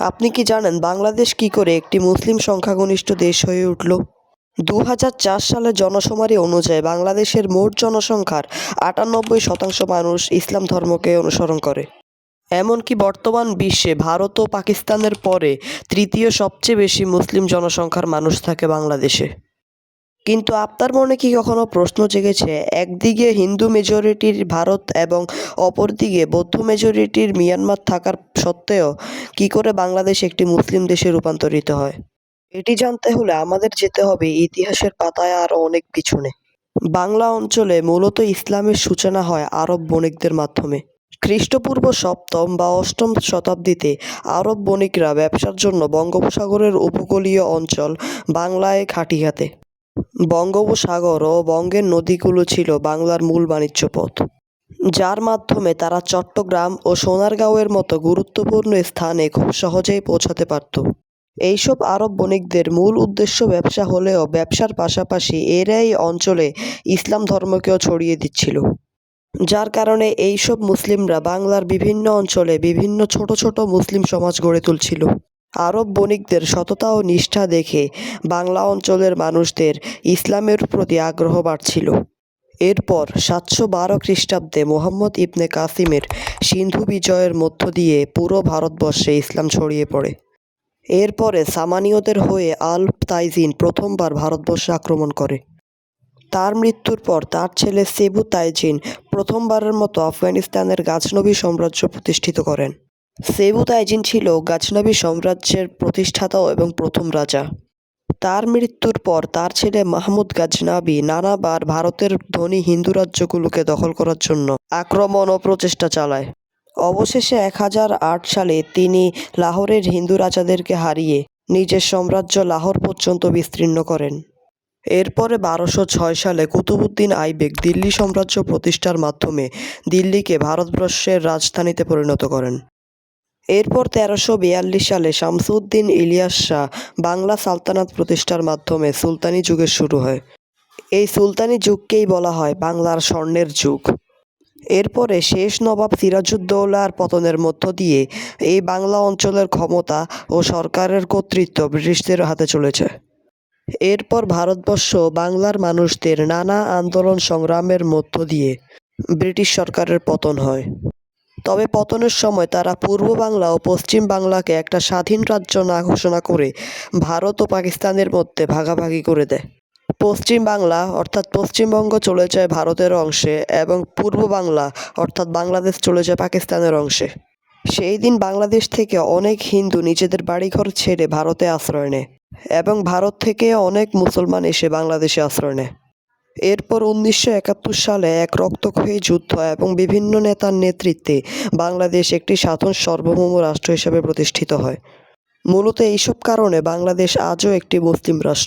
আপনি কি জানেন বাংলাদেশ কি করে একটি মুসলিম সংখ্যাগরিষ্ঠ দেশ হয়ে উঠল? দু হাজার চার সালের জনসমারি অনুযায়ী বাংলাদেশের মোট জনসংখ্যার আটানব্বই শতাংশ মানুষ ইসলাম ধর্মকে অনুসরণ করে। এমনকি বর্তমান বিশ্বে ভারত ও পাকিস্তানের পরে তৃতীয় সবচেয়ে বেশি মুসলিম জনসংখ্যার মানুষ থাকে বাংলাদেশে। কিন্তু আপনার মনে কি কখনো প্রশ্ন জেগেছে? একদিকে হিন্দু মেজরিটির ভারত এবং অপরদিকে বৌদ্ধ মেজরিটির মিয়ানমার থাকার সত্ত্বেও কি করে বাংলাদেশ একটি মুসলিম দেশে রূপান্তরিত হয়? এটি জানতে হলে আমাদের যেতে হবে ইতিহাসের পাতায় আরও অনেক পিছনে। বাংলা অঞ্চলে মূলত ইসলামের সূচনা হয় আরব বণিকদের মাধ্যমে। খ্রিস্টপূর্ব সপ্তম বা অষ্টম শতাব্দীতে আরব বণিকরা ব্যবসার জন্য বঙ্গোপসাগরের উপকূলীয় অঞ্চল বাংলায় খাটিয়াতে বঙ্গোপসাগর ও বঙ্গের নদীগুলো ছিল বাংলার মূল বাণিজ্য পথ যার মাধ্যমে তারা চট্টগ্রাম ও সোনারগাঁওয়ের মতো গুরুত্বপূর্ণ স্থানে খুব সহজেই পৌঁছাতে পারত। এইসব আরব বণিকদের মূল উদ্দেশ্য ব্যবসা হলেও ব্যবসার পাশাপাশি এরা এই অঞ্চলে ইসলাম ধর্মকেও ছড়িয়ে দিচ্ছিল। যার কারণে এইসব মুসলিমরা বাংলার বিভিন্ন অঞ্চলে বিভিন্ন ছোট ছোট মুসলিম সমাজ গড়ে তুলছিল। আরব বণিকদের সততা ও নিষ্ঠা দেখে বাংলা অঞ্চলের মানুষদের ইসলামের প্রতি আগ্রহ বাড়ছিল। এরপর সাতশো বারো খ্রিস্টাব্দে মোহাম্মদ ইবনে কাসিমের সিন্ধু বিজয়ের মধ্য দিয়ে পুরো ভারতবর্ষে ইসলাম ছড়িয়ে পড়ে। এরপরে সামানীয়দের হয়ে আল তাইজিন প্রথমবার ভারতবর্ষে আক্রমণ করে। তার মৃত্যুর পর তার ছেলে সেবু তাইজিন প্রথমবারের মতো আফগানিস্তানের গাজনবী সাম্রাজ্য প্রতিষ্ঠিত করেন। সেবু তাইজিন ছিল গাজনবী সাম্রাজ্যের প্রতিষ্ঠাতা এবং প্রথম রাজা। তার মৃত্যুর পর তার ছেলে মাহমুদ গাজনাবি নানাবার ভারতের ধনী হিন্দু রাজ্যগুলোকে দখল করার জন্য আক্রমণ ও প্রচেষ্টা চালায়। অবশেষে এক হাজার আট সালে তিনি লাহোরের হিন্দু রাজাদেরকে হারিয়ে নিজের সাম্রাজ্য লাহোর পর্যন্ত বিস্তীর্ণ করেন। এরপরে বারোশো ছয় সালে কুতুবুদ্দিন আইবেক দিল্লি সাম্রাজ্য প্রতিষ্ঠার মাধ্যমে দিল্লিকে ভারতবর্ষের রাজধানীতে পরিণত করেন। এরপর তেরোশো বিয়াল্লিশ সালে শামসুদ্দিন ইলিয়াস শাহ বাংলা সালতানাত প্রতিষ্ঠার মাধ্যমে সুলতানি যুগের শুরু হয়। এই সুলতানি যুগকেই বলা হয় বাংলার স্বর্ণের যুগ। এরপরে শেষ নবাব সিরাজউদ্দৌলার পতনের মধ্য দিয়ে এই বাংলা অঞ্চলের ক্ষমতা ও সরকারের কর্তৃত্ব ব্রিটিশদের হাতে চলেছে। এরপর ভারতবর্ষ বাংলার মানুষদের নানা আন্দোলন সংগ্রামের মধ্য দিয়ে ব্রিটিশ সরকারের পতন হয়। তবে পতনের সময় তারা পূর্ব বাংলা ও পশ্চিম বাংলাকে একটা স্বাধীন রাজ্য না ঘোষণা করে ভারত ও পাকিস্তানের মধ্যে ভাগাভাগি করে দেয়। পশ্চিম বাংলা, অর্থাৎ পশ্চিমবঙ্গ চলে যায় ভারতের অংশে এবং পূর্ব বাংলা, অর্থাৎ বাংলাদেশ চলে যায় পাকিস্তানের অংশে। সেই দিন বাংলাদেশ থেকে অনেক হিন্দু নিজেদের বাড়িঘর ছেড়ে ভারতে আশ্রয় নেয় এবং ভারত থেকে অনেক মুসলমান এসে বাংলাদেশে আশ্রয় নেয়। এরপর উনিশশো একাত্তর সালে এক রক্তক্ষয়ী যুদ্ধ এবং বিভিন্ন নেতার নেতৃত্বে বাংলাদেশ একটি সাধন সার্বভৌম রাষ্ট্র হিসেবে প্রতিষ্ঠিত হয়। মূলত এইসব কারণে বাংলাদেশ আজও একটি মুসলিম রাষ্ট্র।